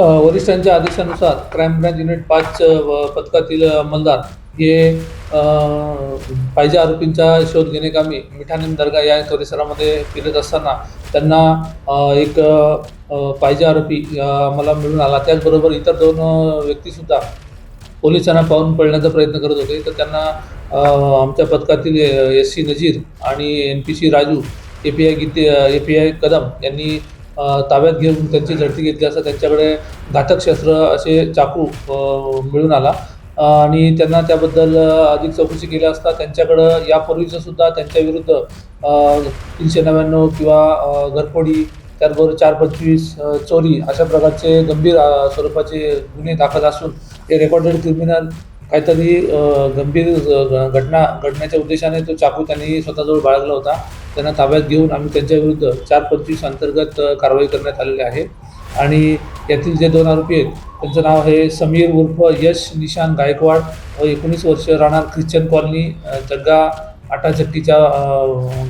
वरिष्ठांच्या आदेशानुसार crime branch unit पाच व पथकातील अंमलदार हे पाहिजे आरोपींचा शोध घेणेकामी मिठानीम दर्गा या परिसरामध्ये फिरत असताना त्यांना एक पाहिजे आरोपी मला मिळून आला. त्याचबरोबर इतर दोन व्यक्तीसुद्धा पोलिसांना पाहून पळण्याचा प्रयत्न करत होते. तर त्यांना आमच्या पथकातील एस सी नजीर आणि N P C Raju A P I Gite A P I Kadam यांनी ताब्यात घेऊन त्यांची झडती घेतली असता त्यांच्याकडे घातक शस्त्र असे चाकू मिळून आला. आणि त्यांना त्याबद्दल अधिक चौकशी केली असता त्यांच्याकडं यापूर्वीचं सुद्धा त्यांच्याविरुद्ध तीनशे नव्याण्णव किंवा घरफोडी त्याचबरोबर चार पंचवीस चोरी अशा प्रकारचे गंभीर स्वरूपाचे गुन्हे दाखल असून हे रेकॉर्डेड क्रिमिनल काहीतरी गंभीर घटना घडण्याच्या उद्देशाने तो चाकू त्यांनी स्वतःजवळ बाळगला होता. त्यांना ताब्यात घेऊन आम्ही त्यांच्या विरुद्ध चार पंचवीस अंतर्गत कारवाई करण्यात आलेली आहे. आणि यातील जे दोन आरोपी आहेत त्यांचं नाव आहे समीर उर्फ यश निशान गायकवाड. व एकोणीस वर्ष राहणार ख्रिश्चन कॉलनी जग्गा आटाचक्कीच्या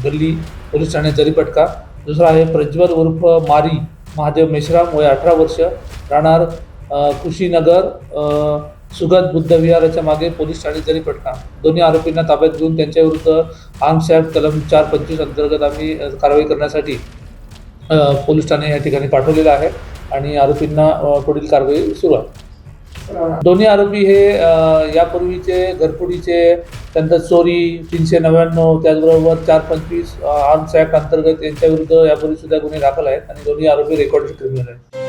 गल्ली पोलीस ठाणे जरीपटका दुसरा आहे प्रज्वल उर्फ मारी महादेव मेश्राम. वय अठरा वर्ष. राहणार कुशीनगर सुगत बुद्ध विहाराच्या मागे पोलीस ठाणे जरीपटका दोन्ही आरोपींना ताब्यात घेऊन त्यांच्याविरुद्ध आर्म्स ॲक्ट कलम चार पंचवीस अंतर्गत आम्ही कारवाई करण्यासाठी पोलीस ठाणे या ठिकाणी पाठवलेलं आहे आणि आरोपींना पुढील कारवाई सुरू आहे. दोन्ही आरोपी हे यापूर्वीचे घरफोडीचे त्यानंतर चोरी तीनशे नव्याण्णव त्याचबरोबर चार पंचवीस आर्म्स ॲक्ट अंतर्गत यांच्याविरुद्ध यापूर्वी सुद्धा गुन्हे दाखल आहेत आणि दोन्ही आरोपी रेकॉर्डेड क्रिमिनल आहेत.